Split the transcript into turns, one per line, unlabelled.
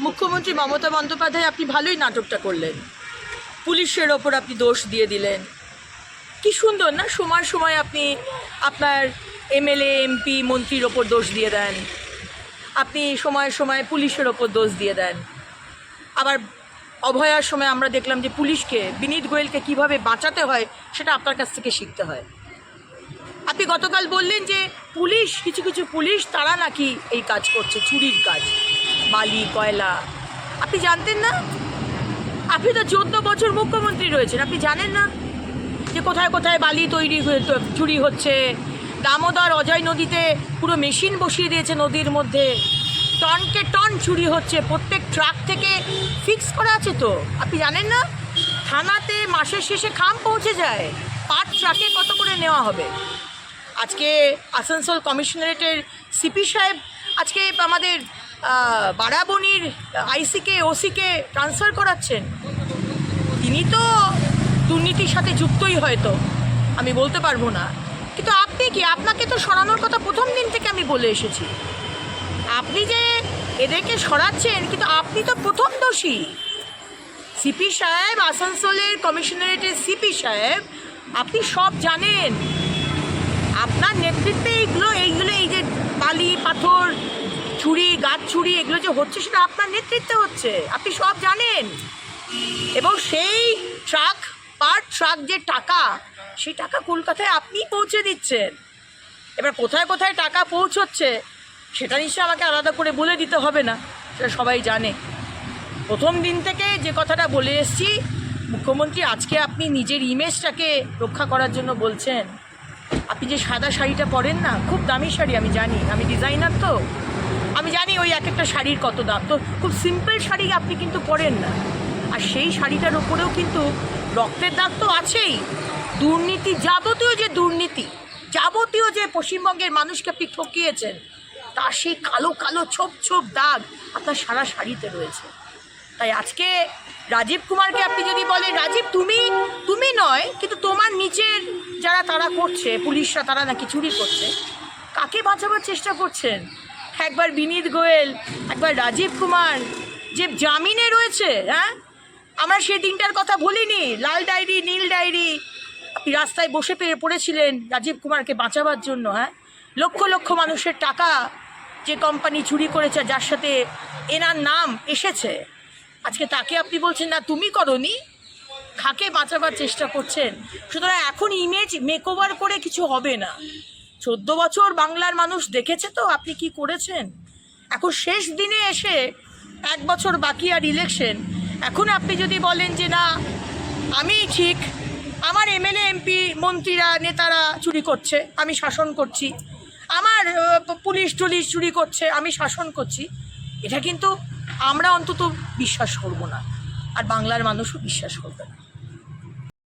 মুখ্যমন্ত্রী মমতা বন্দ্যোপাধ্যায়, আপনি ভালোই নাটকটা করলেন। পুলিশের ওপর আপনি দোষ দিয়ে দিলেন। কি সুন্দর না? সময় সময় আপনি আপনার এমএলএ, এমপি, মন্ত্রীর ওপর দোষ দিয়ে দেন। আপনি সময় সময় পুলিশের ওপর দোষ দিয়ে দেন। আবার অভয়ার সময় আমরা দেখলাম যে পুলিশকে, বিনীত গোয়েলকে কীভাবে বাঁচাতে হয়, সেটা আপনার কাছ থেকে শিখতে হয়। আপনি গতকাল বললেন যে পুলিশ, কিছু কিছু পুলিশ, তারা নাকি এই কাজ করছে, চুরির কাজ। বালি কয়লা। আপনি জানতেন না? আপনি তো চোদ্দ বছর মুখ্যমন্ত্রী রয়েছেন, আপনি জানেন না? যে কোথায় কোথায় বালি তৈরি হয়ে চুরি হচ্ছে। দামোদর অজয় নদীতে পুরো মেশিন বসিয়ে দিয়েছে নদীর মধ্যে। টনকে টন চুরি হচ্ছে, প্রত্যেক ট্রাক থেকে ফিক্স করা আছে তো? আপনি জানেন না? থানাতে মাসের শেষে খাম পৌঁছে যায়। পাট ট্রাকে কত করে নেওয়া হবে? আজকে আসানসোল কমিশনারেটের সিপি সাহেব আজকে আমাদের আহ, বারাবণীর আইসিকে ওসিকে ট্রান্সফার করাচ্ছেন। তিনি তো দুর্নীতির সাথে যুক্তই হয়তো আমি বলতে পারব না। কিন্তু আপনি কি আপনাকে তো সরানোর কথা প্রথম দিন থেকে আমি বলে এসেছি। আপনি যে এদেরকে সরাচ্ছেন কিন্তু আপনি তো প্রথম দোষী। সিপি সাহেব আসানসোলের কমিশনারেটের সিপি সাহেব আপনি সব জানেন। আপনার নেতৃত্বে এইগুলো এইগুলো, এই যে বালি, পাথর, ছুরি, গাছ ছুরি, এগুলো যে হচ্ছে সেটা আপনার নেতৃত্বে হচ্ছে। আপনি সব জানেন। এবং সেই ট্রাক পার ট্রাক যে টাকা, সেই টাকা কলকাতায় আপনি পৌঁছে দিচ্ছেন। এবার কোথায় কোথায় টাকা পৌঁছচ্ছে, সেটা নিশ্চয়ই আমাকে আলাদা করে বলে দিতে হবে না, সেটা সবাই জানে। প্রথম দিন থেকে যে কথাটা বলে এসছি, মুখ্যমন্ত্রী আজকে আপনি নিজের ইমেজটাকে রক্ষা করার জন্য বলছেন। আপনি যে সাদা শাড়িটা পরেন না, খুব দামি শাড়ি, আমি জানি। আমি ডিজাইনার তো। আমি জানি ওই এক একটা শাড়ির কত দাম। তো খুব সিম্পল শাড়ি আপনি কিন্তু পরেন না। আর সেই শাড়িটার ওপরেও কিন্তু রক্তের দাগ তো আছেই। দুর্নীতি যাবতীয় যে দুর্নীতি, যাবতীয় যে পশ্চিমবঙ্গের মানুষকে আপনি ঠকিয়েছেন তার সেই কালো কালো, ছোপ ছোপ দাগ আপনার সারা শাড়িতে রয়েছে। তাই আজকে রাজীব কুমারকে আপনি যদি বলেন, রাজীব, তুমি তুমি নয়, কিন্তু তোমার নিচের যারা তারা করছে, পুলিশরা তারা নাকি চুরি করছে, কাকে বাঁচাবার চেষ্টা করছেন? একবার বিনীত গোয়েল, একবার রাজীব কুমার, যে জামিনে রয়েছে হ্যাঁ? আমরা সেই দিনটার কথা বলিনি লাল ডায়েরি, নীল ডায়েরি, আপনি রাস্তায় বসে পেয়ে পড়েছিলেন রাজীব কুমারকে বাঁচাবার জন্য হ্যাঁ? লক্ষ লক্ষ মানুষের টাকা যে কোম্পানি চুরি করেছে, যার সাথে এনার নাম এসেছে আজকে তাকে আপনি বলছেন, না, তুমি করনি। খাকে বাঁচাবার চেষ্টা করছেন। সুতরাং এখন ইমেজ মেকওভার করে কিছু হবে না। চোদ্দ বছর বাংলার মানুষ দেখেছে তো, আপনি কি করেছেন? এখন শেষ দিনে এসে এক বছর বাকি আর ইলেকশন এখন আপনি যদি বলেন যে, না, আমি ঠিক, আমার এমএলএ, এমপি, মন্ত্রীরা, নেতারা চুরি করছে, আমি শাসন করছি। আমার পুলিশ টুলিশ চুরি করছে, আমি শাসন করছি। এটা কিন্তু আমরা অন্তত বিশ্বাস করব না। আর বাংলার মানুষও বিশ্বাস করবে না।